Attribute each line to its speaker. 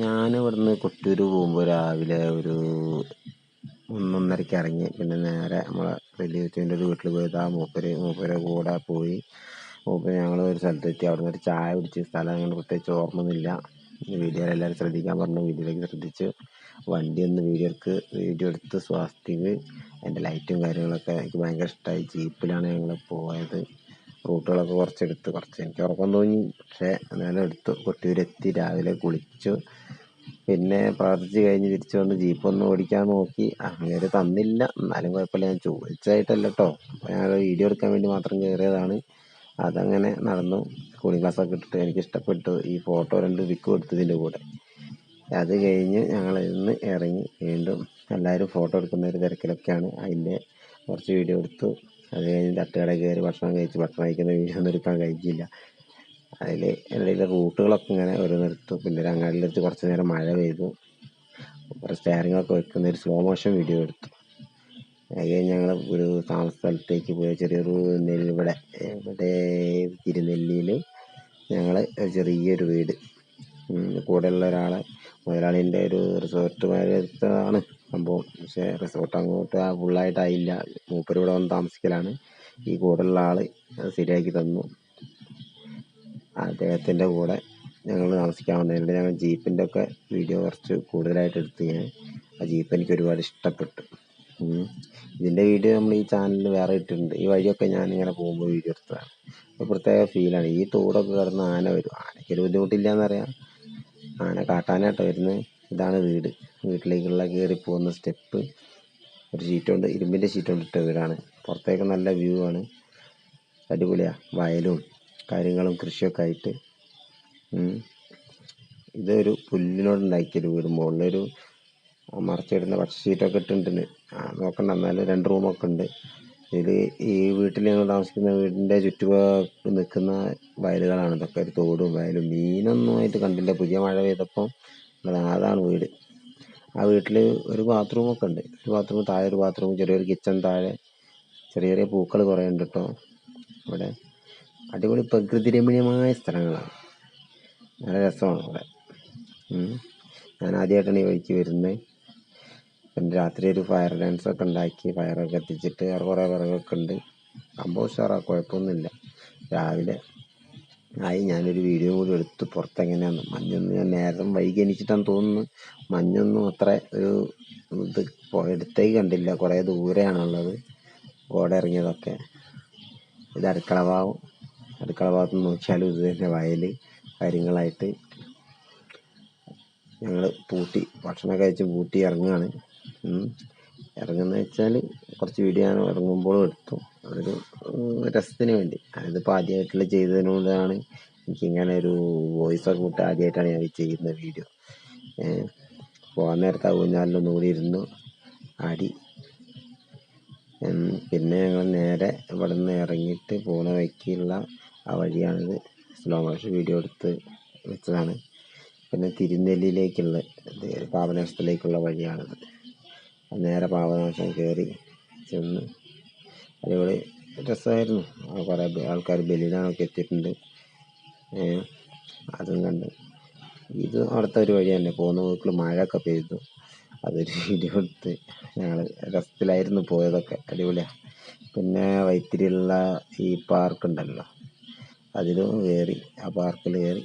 Speaker 1: ഞാൻ ഇവിടുന്ന് കൊട്ടൂർ പോകുമ്പോൾ രാവിലെ ഒരു ഒന്നൊന്നരയ്ക്ക് ഇറങ്ങി പിന്നെ നേരെ നമ്മളെ വലിയ കൊച്ചുവിന്റെ ഒരു വീട്ടിൽ പോയത്. ആ മൂപ്പര് മൂപ്പരെ കൂടെ പോയി. മൂപ്പര് ഞങ്ങൾ ഒരു സ്ഥലത്തെത്തി. അവിടെ നിന്ന് ഒരു ചായ കുടിച്ച് സ്ഥലം അങ്ങനെ പ്രത്യേകിച്ച് ഓർമ്മയൊന്നുമില്ല. വീഡിയോയിൽ എല്ലാവരും ശ്രദ്ധിക്കാൻ പറഞ്ഞു. വീഡിയോയിലേക്ക് ശ്രദ്ധിച്ചു വണ്ടി ഒന്ന് വീഡിയോക്ക് വീഡിയോ എടുത്ത് സ്വാസ്ഥ്യം അതിന്റെ ലൈറ്റും കാര്യങ്ങളൊക്കെ എനിക്ക് ഭയങ്കര ഇഷ്ടമായി ജീപ്പിലാണ് ഞങ്ങൾ പോയത്. റൂട്ടുകളൊക്കെ കുറച്ചെടുത്ത് കുറച്ച് എനിക്ക് ഉറക്കം തോന്നി. പക്ഷേ എന്നാലും എടുത്തു. കൊട്ടിയൂരെത്തി. രാവിലെ കുളിച്ചു. പിന്നെ പ്രാർത്ഥിച്ച് കഴിഞ്ഞ് തിരിച്ചു വന്ന് ജീപ്പ് ഒന്ന് ഓടിക്കാൻ നോക്കി. അങ്ങനെ തന്നില്ല. എന്നാലും കുഴപ്പമില്ല. ഞാൻ ചോദിച്ചതായിട്ടല്ല കേട്ടോ അപ്പോൾ ഞാൻ വീഡിയോ എടുക്കാൻ വേണ്ടി മാത്രം കയറിയതാണ് അതങ്ങനെ നടന്നു. കൂളിംഗ് ഗ്ലാസ് ഒക്കെ ഇട്ടിട്ട് എനിക്ക് ഇഷ്ടപ്പെട്ടു ഈ ഫോട്ടോ രണ്ട് പിക്ക് കൊടുത്തതിന്റെ കൂടെ. അത് കഴിഞ്ഞ് ഞങ്ങൾ ഇന്ന് ഇറങ്ങി വീണ്ടും എല്ലാവരും ഫോട്ടോ എടുക്കുന്ന ഒരു തിരക്കിലൊക്കെയാണ്. അതിന്റെ കുറച്ച് വീഡിയോ എടുത്തു. അത് കഴിഞ്ഞ് തട്ടുകടയിൽ കയറി ഭക്ഷണം കഴിച്ച് ഭക്ഷണം കഴിക്കുന്ന വീഡിയോ ഒന്നും എടുക്കാൻ കഴിഞ്ഞില്ല. അതിൽ ഇടയിൽ റൂട്ടുകളൊക്കെ ഇങ്ങനെ ഓരോന്നെടുത്തു പിന്നെ ഒരു അങ്ങാടിയിലെടുത്ത് കുറച്ച് നേരം മഴ പെയ്തു. കുറച്ച് സ്റ്റാരിങ് ഒക്കെ വെക്കുന്ന ഒരു സ്ലോ മോഷൻ വീഡിയോ എടുത്തു. അത് ഞങ്ങൾ ഒരു താമസ സ്ഥലത്തേക്ക് പോയ. ചെറിയൊരു നെല്ലിവിടെ ഇവിടെ തിരുനെല്ലിയിൽ ഞങ്ങൾ ചെറിയൊരു വീട്. കൂടെയുള്ള ഒരാളെ മുതലാളിന്റെ ഒരു റിസോർട്ട് മാതിരിത്താണ് സംഭവം. പക്ഷേ റിസോർട്ട് അങ്ങോട്ട് ഫുള്ളായിട്ടായില്ല. മൂപ്പര് ഇവിടെ വന്ന് താമസിക്കലാണ്. ഈ കൂടെയുള്ള ആൾ ശരിയാക്കി തന്നു. അദ്ദേഹത്തിന്റെ കൂടെ ഞങ്ങൾ താമസിക്കാൻ വന്നതിനുണ്ട് ഞങ്ങൾ ജീപ്പിന്റെ ഒക്കെ വീഡിയോ കുറച്ച് കൂടുതലായിട്ട് എടുത്ത് ഞാൻ ആ ജീപ്പ് എനിക്ക് ഒരുപാട് ഇഷ്ടപ്പെട്ടു. ഇതിന്റെ വീഡിയോ നമ്മൾ ഈ ചാനലിൽ വേറെ ഇട്ടിട്ടുണ്ട്. ഈ വഴിയൊക്കെ ഞാൻ ഇങ്ങനെ പോകുമ്പോൾ വീഡിയോ എടുത്തതാണ്. ഒരു പ്രത്യേക ഫീലാണ് ഈ തോടൊക്കെ കിടന്ന് ആന വരും. ആനയ്ക്ക് ഒരു ബുദ്ധിമുട്ടില്ല എന്നറിയാം ആന കാട്ടാനായിട്ട് വരുന്നത് ഇതാണ് വീട്. വീട്ടിലേക്കുള്ള കയറി പോകുന്ന സ്റ്റെപ്പ്. ഒരു ഷീറ്റ് കൊണ്ട് ഇരുമ്പിന്റെ ഷീറ്റ് കൊണ്ട് ഇട്ട വീടാണ്. പുറത്തേക്ക് നല്ല വ്യൂ ആണ്. അടിപൊളിയാണ് വയലും കാര്യങ്ങളും കൃഷിയൊക്കെ ആയിട്ട്. ഇതൊരു പുല്ലിനോട് ഉണ്ടാക്കിയൊരു വീട് മുകളിലൊരു മറച്ചിടുന്ന പക്ഷി ഷീറ്റൊക്കെ ഇട്ടിട്ടുണ്ട്. നോക്കണ്ട എന്നാലും രണ്ട് റൂമൊക്കെ ഉണ്ട്. ഇതിൽ ഈ വീട്ടിൽ ഞങ്ങൾ താമസിക്കുന്ന വീടിന്റെ ചുറ്റുപാട് നിൽക്കുന്ന വയലുകളാണ്. ഇതൊക്കെ ഒരു തോടും വയലും മീനൊന്നും ആയിട്ട് കണ്ടില്ല. പുതിയ മഴ പെയ്തപ്പോൾ അതാണ് വീട്. ആ വീട്ടിൽ ഒരു ബാത്റൂമൊക്കെ ഉണ്ട്. ഒരു ബാത്റൂം താഴെ ഒരു ബാത്റൂം ചെറിയൊരു കിച്ചൺ താഴെ ചെറിയ ചെറിയ പൂക്കൾ കുറേ ഉണ്ട് കേട്ടോ ഇവിടെ അടിപൊളി പ്രകൃതിരമണീയമായ സ്ഥലങ്ങളാണ്. നല്ല രസമാണ്. അവിടെ ഞാൻ ആദ്യമായിട്ടാണ് ഈ വഴിക്ക് വരുന്നത് പിന്നെ രാത്രി ഒരു ഫയർ ഡാൻസ് ഒക്കെ ഉണ്ടാക്കി ഫയറൊക്കെ എത്തിച്ചിട്ട് അവിടെ കുറേ വിറകൊക്കെ ഉണ്ട്. സംഭവം ഉഷാറാണ് കുഴപ്പമൊന്നുമില്ല. രാവിലെ ആയി ഞാനൊരു വീഡിയോ കൂടി എടുത്ത് പുറത്തെങ്ങനെയാണ് മഞ്ഞൊന്നും ഞാൻ നേരം വൈകി തോന്നുന്നു. മഞ്ഞൊന്നും അത്ര ഒരു ഇത് എടുത്തേക്ക് കണ്ടില്ല. കുറേ ദൂരെയാണുള്ളത്. ഓടെ ഇറങ്ങിയതൊക്കെ. ഇത് അടുക്കള ഭാഗം അടുക്കള ഭാഗത്ത് നോക്കിയാലും ഇത് തന്നെ വയൽ കാര്യങ്ങളായിട്ട് ഞങ്ങൾ പൂട്ടി ഭക്ഷണം കഴിച്ച് പൂട്ടി ഇറങ്ങുകയാണ് ഇറങ്ങുന്നത് വെച്ചാൽ കുറച്ച് വീഡിയോ ഞാൻ ഇറങ്ങുമ്പോഴും എടുത്തു. അതൊരു രസത്തിന് വേണ്ടി. അതിപ്പോൾ ആദ്യമായിട്ടുള്ള ചെയ്തതിനോടാണ് എനിക്കിങ്ങനെ ഒരു വോയിസ് ഒക്കെ വിട്ട് ആദ്യമായിട്ടാണ് ഞാൻ ചെയ്യുന്ന വീഡിയോ. പോകാൻ നേരത്തെ ആ കൂടി ഇരുന്നു ആടി. പിന്നെ ഞങ്ങൾ നേരെ ഇവിടെ നിന്ന് ഇറങ്ങിയിട്ട് പോണ വഴിക്കുള്ള ആ വഴിയാണിത്. സ്ലോ മോഷൻ വീഡിയോ എടുത്ത് വെച്ചതാണ്. പിന്നെ തിരുനെല്ലിയിലേക്കുള്ള പാപനാശത്തിലേക്കുള്ള വഴിയാണത് നേരെ പാപനാശം കയറി ചെന്ന് അടിപൊളി രസമായിരുന്നു. കുറേ ആൾക്കാർ ബലിദാനമൊക്കെ എത്തിയിട്ടുണ്ട്. അതും കണ്ട്. ഇത് അവിടുത്തെ ഒരു വഴി തന്നെ. പോകുന്ന വീട്ടിൽ മഴയൊക്കെ പെയ്തു. അതൊരു വീഡിയോ എടുത്ത് ഞങ്ങൾ രസത്തിലായിരുന്നു പോയതൊക്കെ. അടിപൊളിയാണ് പിന്നെ വൈത്തിരിയുള്ള ഈ പാർക്ക് ഉണ്ടല്ലോ. അതിലും കയറി ആ പാർക്കിൽ കയറി